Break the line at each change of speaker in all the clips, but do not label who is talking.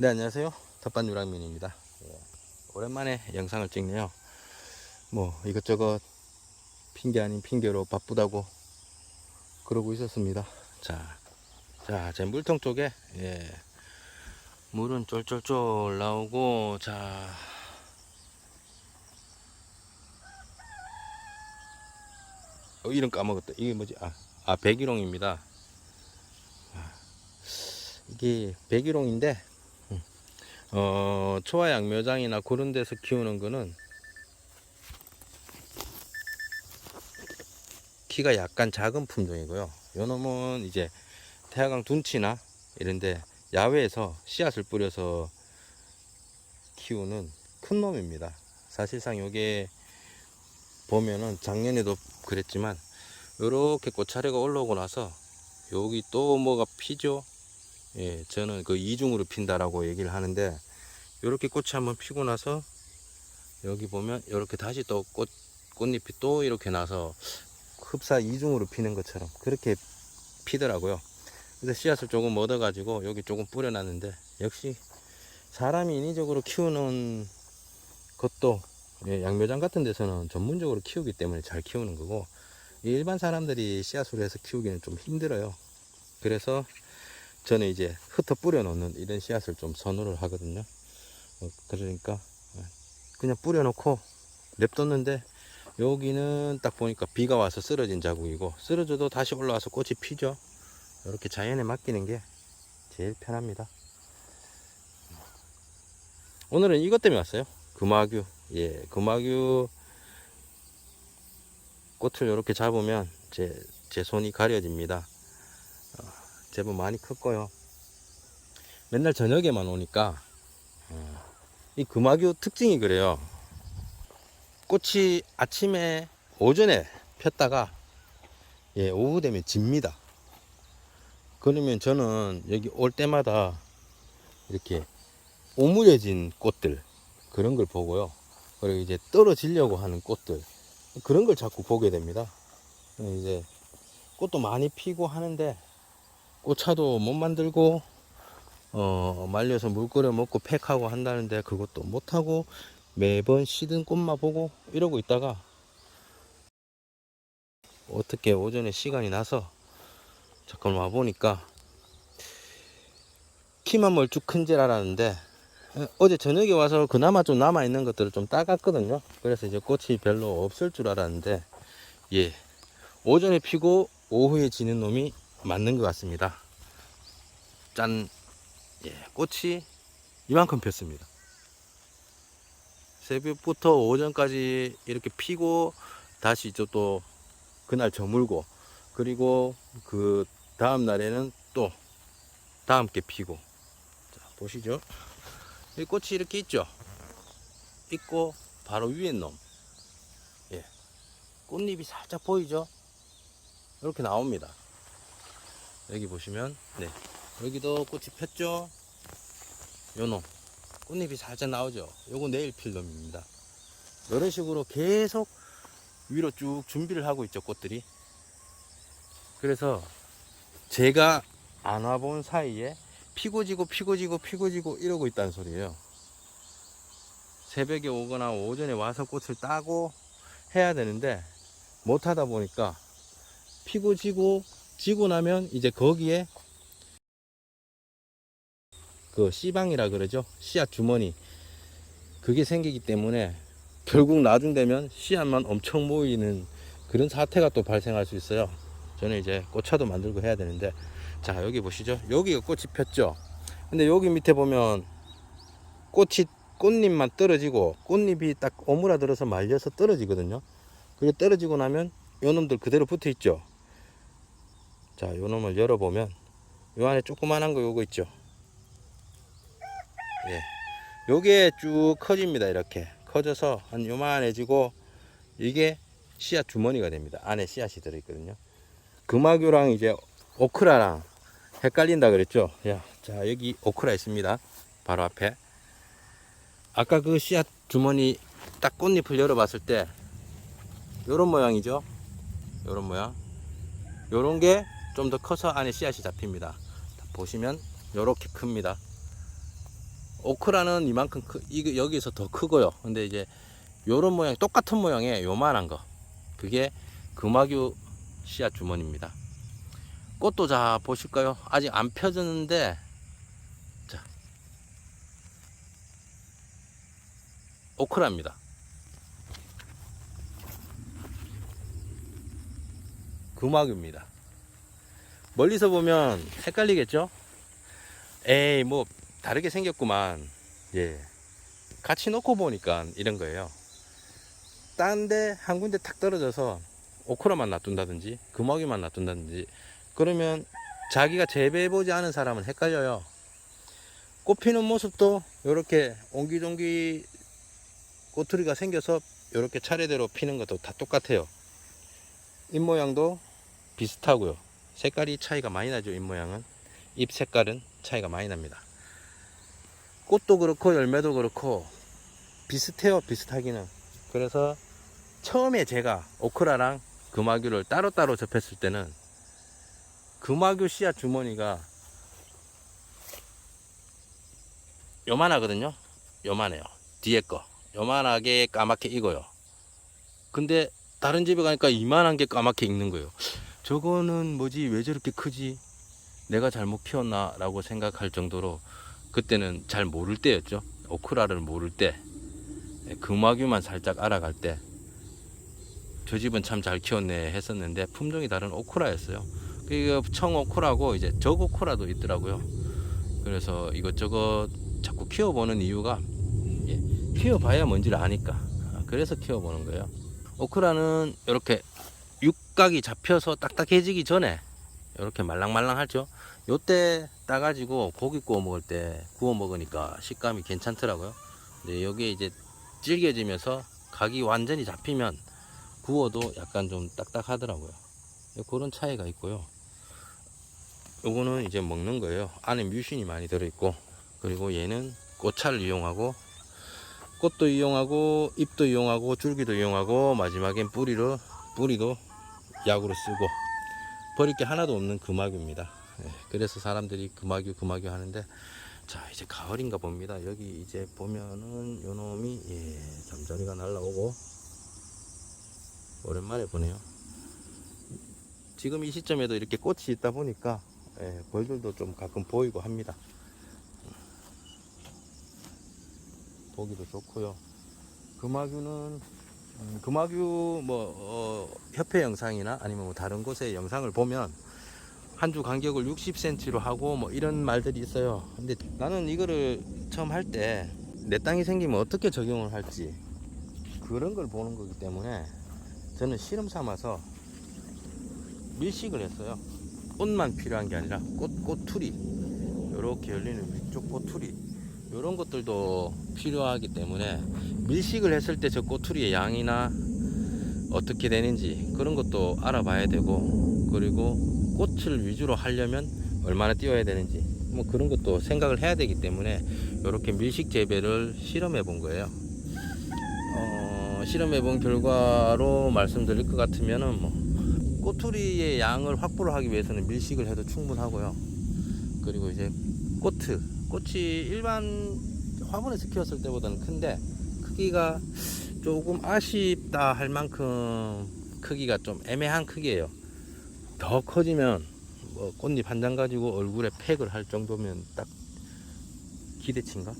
네 안녕하세요. 텃밭 유랑민입니다. 예, 오랜만에 영상을 찍네요. 뭐 이것저것 핑계 아닌 핑계로 바쁘다고 그러고 있었습니다. 자, 자, 제 물통 쪽에 예, 물은 쫄쫄쫄 나오고 자. 어, 이름 까먹었다. 이게 뭐지? 아, 아 백일홍입니다. 아, 이게 백일홍인데 어, 초와 양묘장이나 그런 데서 키우는 거는 키가 약간 작은 품종이고요. 요 놈은 이제 태화강 둔치나 이런데 야외에서 씨앗을 뿌려서 키우는 큰 놈입니다. 사실상 요게 보면은 작년에도 그랬지만 요렇게 꽃차례가 올라오고 나서 여기 또 뭐가 피죠. 예, 저는 그 이중으로 핀다라고 얘기를 하는데 이렇게 꽃이 한번 피고 나서 여기 보면 이렇게 다시 또 꽃, 꽃잎이 또 이렇게 나서 흡사 이중으로 피는 것처럼 그렇게 피더라고요. 그래서 씨앗을 조금 얻어가지고 여기 조금 뿌려놨는데 역시 사람이 인위적으로 키우는 것도 예, 양묘장 같은 데서는 전문적으로 키우기 때문에 잘 키우는 거고 일반 사람들이 씨앗으로 해서 키우기는 좀 힘들어요. 그래서 저는 이제 흩어 뿌려 놓는 이런 씨앗을 좀 선호를 하거든요. 어, 그러니까 그냥 뿌려 놓고 냅뒀는데 여기는 딱 보니까 비가 와서 쓰러진 자국이고 쓰러져도 다시 올라와서 꽃이 피죠. 이렇게 자연에 맡기는 게 제일 편합니다. 오늘은 이것 때문에 왔어요. 금화규. 예, 금화규 꽃을 이렇게 잡으면 제, 제 손이 가려집니다. 제법 많이 컸고요. 맨날 저녁에만 오니까 어, 이 금화교 특징이 그래요. 꽃이 아침에 오전에 폈다가 예, 오후 되면 집니다. 그러면 저는 여기 올 때마다 이렇게 오므려진 꽃들 그런 걸 보고요. 그리고 이제 떨어지려고 하는 꽃들 그런 걸 자꾸 보게 됩니다. 이제 꽃도 많이 피고 하는데 꽃차도 못 만들고 어 말려서 물 끓여 먹고 팩하고 한다는데 그것도 못하고 매번 시든 꽃만 보고 이러고 있다가 어떻게 오전에 시간이 나서 잠깐 와 보니까 키만 멀쭉 큰 줄 알았는데 어, 어제 저녁에 와서 그나마 좀 남아 있는 것들을 좀 따갔거든요. 그래서 이제 꽃이 별로 없을 줄 알았는데 예 오전에 피고 오후에 지는 놈이 맞는 것 같습니다. 짠, 예, 꽃이 이만큼 폈습니다. 새벽부터 오전까지 이렇게 피고 다시 또 그날 저물고 그리고 그 다음 날에는 또 다음 게 피고. 자 보시죠. 이 꽃이 이렇게 있죠? 있고 바로 위에 놈. 예. 꽃잎이 살짝 보이죠? 이렇게 나옵니다 여기 보시면 네. 여기도 꽃이 폈죠? 요놈. 꽃잎이 살짝 나오죠? 요거 내일 필 놈입니다. 이런 식으로 계속 위로 쭉 준비를 하고 있죠 꽃들이. 그래서 제가 안 와본 사이에 피고 지고 피고 지고 피고 지고 이러고 있다는 소리예요. 새벽에 오거나 오전에 와서 꽃을 따고 해야 되는데 못 하다 보니까 피고 지고 지고 나면 이제 거기에 그 씨방이라 그러죠. 씨앗 주머니. 그게 생기기 때문에 결국 나중 되면 씨앗만 엄청 모이는 그런 사태가 또 발생할 수 있어요. 저는 이제 꽃차도 만들고 해야 되는데. 자 여기 보시죠. 여기가 꽃이 폈죠. 근데 여기 밑에 보면 꽃이 꽃잎만 떨어지고 꽃잎이 딱 오므라들어서 말려서 떨어지거든요. 그리고 떨어지고 나면 요 놈들 그대로 붙어 있죠 자, 요 놈을 열어보면 요 안에 조그만한 거 요거 있죠. 예. 요게 쭉 커집니다. 이렇게 커져서 한 요만해지고 이게 씨앗 주머니가 됩니다. 안에 씨앗이 들어있거든요. 금화교랑 이제 오크라랑 헷갈린다 그랬죠. 야, 자 여기 오크라 있습니다. 바로 앞에. 아까 그 씨앗 주머니 딱 꽃잎을 열어봤을 때 요런 모양이죠. 요런 모양. 요런 게 좀 더 커서 안에 씨앗이 잡힙니다. 보시면 요렇게 큽니다. 오크라는 이만큼 크, 이거 여기서 더 크고요. 근데 이제 요런 모양 똑같은 모양의 요만한 거 그게 금화규 씨앗 주머니입니다. 꽃도 자 보실까요? 아직 안 펴졌는데 자 오크라입니다. 금화규입니다. 멀리서 보면 헷갈리겠죠? 에이 뭐 다르게 생겼구만. 예. 같이 놓고 보니까 이런 거예요. 딴 데 한 군데 탁 떨어져서 오크라만 놔둔다든지 금화기만 놔둔다든지 그러면 자기가 재배해 보지 않은 사람은 헷갈려요. 꽃 피는 모습도 이렇게 옹기종기 꼬투리가 생겨서 이렇게 차례대로 피는 것도 다 똑같아요. 잎 모양도 비슷하고요. 색깔이 차이가 많이 나죠. 잎 모양은 잎 색깔은 차이가 많이 납니다. 꽃도 그렇고 열매도 그렇고 비슷해요. 비슷하기는. 그래서 처음에 제가 오크라랑 금화규를 따로따로 접했을 때는 금화규 씨앗 주머니가 요만하거든요. 요만해요. 뒤에 거. 요만하게 까맣게 익어요. 근데 다른 집에 가니까 이만한 게 까맣게 익는 거예요. 저거는 뭐지? 왜 저렇게 크지? 내가 잘못 키웠나? 라고 생각할 정도로 그때는 잘 모를 때였죠. 오크라를 모를 때. 예, 금화규만 살짝 알아갈 때. 저 집은 참 잘 키웠네 했었는데 품종이 다른 오크라였어요. 그 청오크라고 이제 적오크라도 있더라고요. 그래서 이것저것 자꾸 키워보는 이유가 예, 키워봐야 뭔지를 아니까. 아, 그래서 키워보는 거예요. 오크라는 이렇게 육각이 잡혀서 딱딱해지기 전에 이렇게 말랑말랑하죠. 요때 따가지고 고기 구워 먹을 때 구워 먹으니까 식감이 괜찮더라고요. 근데 여기에 이제 질겨지면서 각이 완전히 잡히면 구워도 약간 좀 딱딱하더라고요. 그런 차이가 있고요. 요거는 이제 먹는 거예요. 안에 뮤신이 많이 들어있고 그리고 얘는 꽃차를 이용하고 꽃도 이용하고 잎도 이용하고 줄기도 이용하고 마지막엔 뿌리로 뿌리도 약으로 쓰고 버릴 게 하나도 없는 금화규입니다. 예, 그래서 사람들이 금화규 금화규 하는데 자 이제 가을인가 봅니다. 여기 이제 보면은 요 놈이 예, 잠자리가 날라오고 오랜만에 보네요. 지금 이 시점에도 이렇게 꽃이 있다 보니까 예, 벌들도 좀 가끔 보이고 합니다. 보기도 좋고요. 금화규는 음, 금화규 뭐 어, 협회 영상이나 아니면 뭐 다른 곳의 영상을 보면 한 주 간격을 60cm로 하고 뭐 이런 말들이 있어요. 근데 나는 이거를 처음 할 때 내 땅이 생기면 어떻게 적용을 할지 그런 걸 보는 거기 때문에 저는 실험 삼아서 밀식을 했어요. 꽃만 필요한 게 아니라 꽃 꼬투리 이렇게 열리는 위쪽 꼬투리 이런 것들도 필요하기 때문에 밀식을 했을 때 저 꼬투리의 양이나 어떻게 되는지 그런 것도 알아봐야 되고 그리고 꽃을 위주로 하려면 얼마나 띄워야 되는지 뭐 그런 것도 생각을 해야 되기 때문에 이렇게 밀식 재배를 실험해 본 거예요. 어, 실험해 본 결과로 말씀드릴 것 같으면은 뭐 꼬투리의 양을 확보를 하기 위해서는 밀식을 해도 충분하고요. 그리고 이제 꽃트 꽃이 일반 화분에서 키웠을 때보다는 큰데 크기가 조금 아쉽다 할 만큼 크기가 좀 애매한 크기예요. 더 커지면 뭐 꽃잎 한 장 가지고 얼굴에 팩을 할 정도면 딱 기대치인가?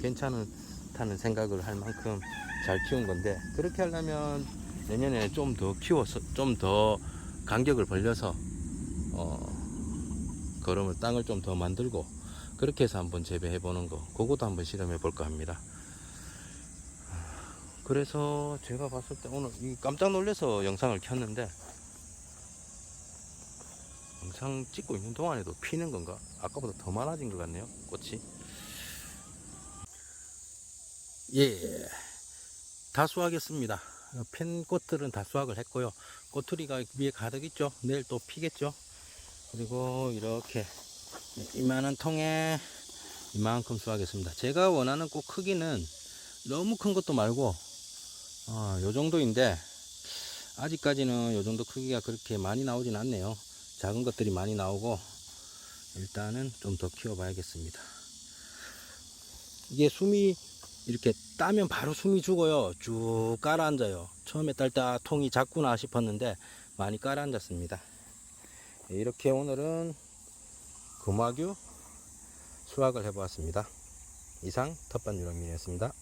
괜찮다는 생각을 할 만큼 잘 키운 건데 그렇게 하려면 내년에 좀 더 키워서 좀 더 간격을 벌려서 어 걸음을 땅을 좀 더 만들고 그렇게 해서 한번 재배해 보는 거 그것도 한번 실험해 볼까 합니다. 그래서 제가 봤을 때 오늘 이 깜짝 놀라서 영상을 켰는데 영상 찍고 있는 동안에도 피는 건가? 아까보다 더 많아진 것 같네요 꽃이. 예 다 수확했습니다. 핀 꽃들은 다 수확을 했고요. 꼬투리가 위에 가득 있죠? 내일 또 피겠죠? 그리고 이렇게 이만한 통에 이만큼 수확했습니다. 제가 원하는 꽃 크기는 너무 큰 것도 말고 어, 요 정도인데 아직까지는 이 정도 크기가 그렇게 많이 나오진 않네요. 작은 것들이 많이 나오고 일단은 좀 더 키워봐야겠습니다. 이게 숨이 이렇게 따면 바로 숨이 죽어요. 쭉 깔아앉아요. 처음에 딸다 통이 작구나 싶었는데 많이 깔아앉았습니다. 예, 이렇게 오늘은 도마규 수확을 해보았습니다. 이상 텃밭 유랑민이었습니다.